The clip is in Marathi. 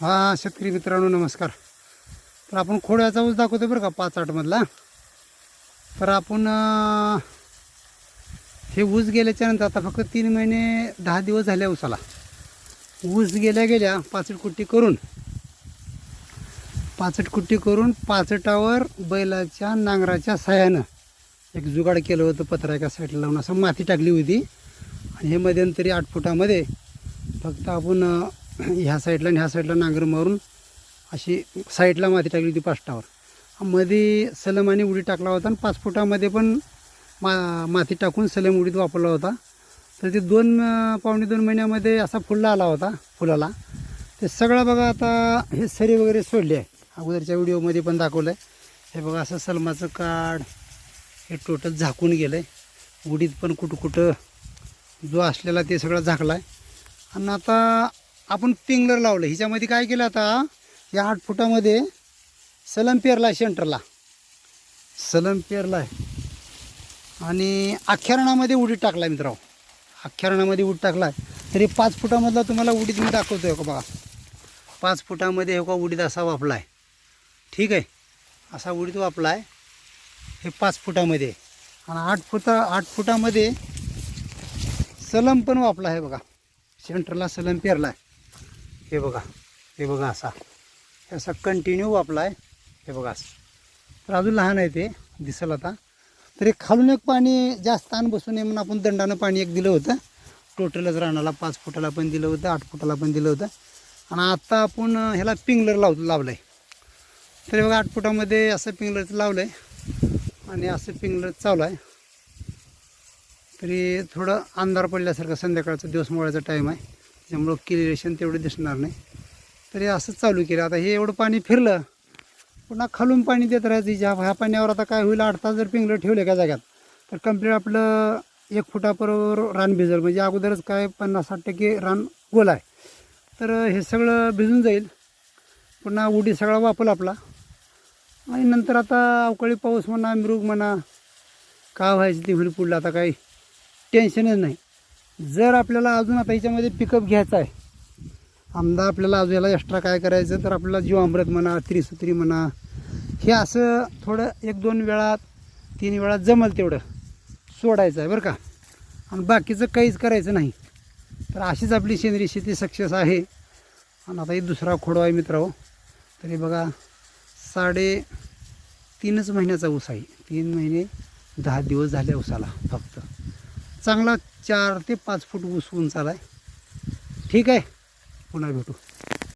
हां शेतकरी मित्रांनो नमस्कार. तर आपण खोड्याचा ऊस दाखवतो बरं का पाच आठमधला तर आपण हे ऊस गेल्याच्यानंतर आता फक्त तीन महिने दहा दिवस झाले ऊसाला. ऊस गेल्या गेल्या पाचट कुट्टी करून पाचट कुट्टी करून पाचटावर बैलाच्या नांगराच्या सहाय्यानं एक जुगाड केलं होतं पत्रा एका साईडला लावून. असं माती टाकली होती. आणि हे मध्यंतरी आठ फुटामध्ये फक्त आपण ह्या साईडला आणि ह्या साईडला नांगर मारून अशी साईडला माती टाकली होती पाष्टावर मध्ये सलम आणि उडी टाकला होता आणि पाच फुटामध्ये पण मा माती टाकून सलम उडीत वापरला होता. तर ते दोन पावणे दोन महिन्यामध्ये असा फुलला आला होता फुलाला. ते सगळं बघा आता हे सरी वगैरे सोडली आहे. अगोदरच्या व्हिडिओमध्ये पण दाखवलं आहे हे बघा असं सलमाचं काड हे टोटल झाकून गेलं आहे उडीत पण कुठं कुठं जो असलेला ते सगळं झाकला आहे आणि आता आपण पिंगलर लावलं. हिच्यामध्ये काय केलं आता? या आठ फुटामध्ये सलम पेरला आहे सेंटरला. सलम पेरला आहे. आणि अख्यारणामध्ये उडीत टाकला आहे मित्रांनो. अख्यारणामध्ये उडीत टाकला आहे तरी पाच फुटामधला तुम्हाला उडीत मी दाखवतो आहे का बघा? पाच फुटामध्ये हो का उडीत असा वापला आहे ठीक आहे? असा उडीत वापला आहे हे पाच फुटामध्ये. आणि आठ फुटा आठ फुटामध्ये सलम पण वापला आहे बघा. सेंटरला सलम पेरला आहे हे बघा हे बघा असा. हे असा कंटिन्यू वापला आहे हे बघा असं. तर अजून लहान आहे ते दिसेल आता. तरी खालून एक पाणी जास्त आण बसू नये म्हणून आपण दंडानं पाणी एक दिलं होतं. टोटलच रानाला पाच फुटाला पण दिलं होतं आठ फुटाला पण दिलं होतं. आणि आत्ता आपण ह्याला पिंगलर लाव लावलं आहे तरी बघा आठ फुटामध्ये असं पिंगलरचं लावलं आहे आणि असं पिंगलर चालू आहे. तरी थोडं अंधार पडल्यासारखं संध्याकाळचा दिवस मोळायचा टाईम आहे. त्याच्यामुळं क्लिरेशन तेवढं दिसणार नाही. तरी असंच चालू केलं. आता हे एवढं पाणी फिरलं पुन्हा खालून पाणी देत राहायचं. ज्या ह्या पाण्यावर आता काय होईल? आठ तास जर पिंगलं ठेवलं एका जाग्यात तर कंप्लीट आपलं एक फुटाबरोबर रान भिजल. म्हणजे अगोदरच काय पन्नास साठ टक्के रान गोल आहे. तर हे सगळं भिजून जाईल. पुन्हा उडी सगळा वापल आपला. आणि नंतर आता अवकाळी पाऊस म्हणा मृग म्हणा का व्हायचं ते होईल पुढलं. आता काही टेन्शनच नाही. जर आपल्याला अजून आता याच्यामध्ये पिकअप घ्यायचा आहे आमदा आपल्याला अजून याला एक्स्ट्रा काय करायचं तर आपल्याला जीवामृत म्हणा त्रिसूत्री म्हणा हे असं थोडं एक दोन वेळा तीन वेळा जमल तेवढं सोडायचं आहे बरं का. आणि बाकीचं काहीच करायचं नाही. तर अशीच आपली सेंद्रिय शेती सक्सेस आहे. आणि आता हे दुसरा खोडो आहे मित्रांनो हो. तरी बघा साडे तीनच महिन्याचा ऊस आहे. तीन महिने दहा दिवस झाले ऊसाला फक्त. चांगला चार ते पाच फूट ऊस उंचाला आहे ठीक आहे. पुन्हा भेटू.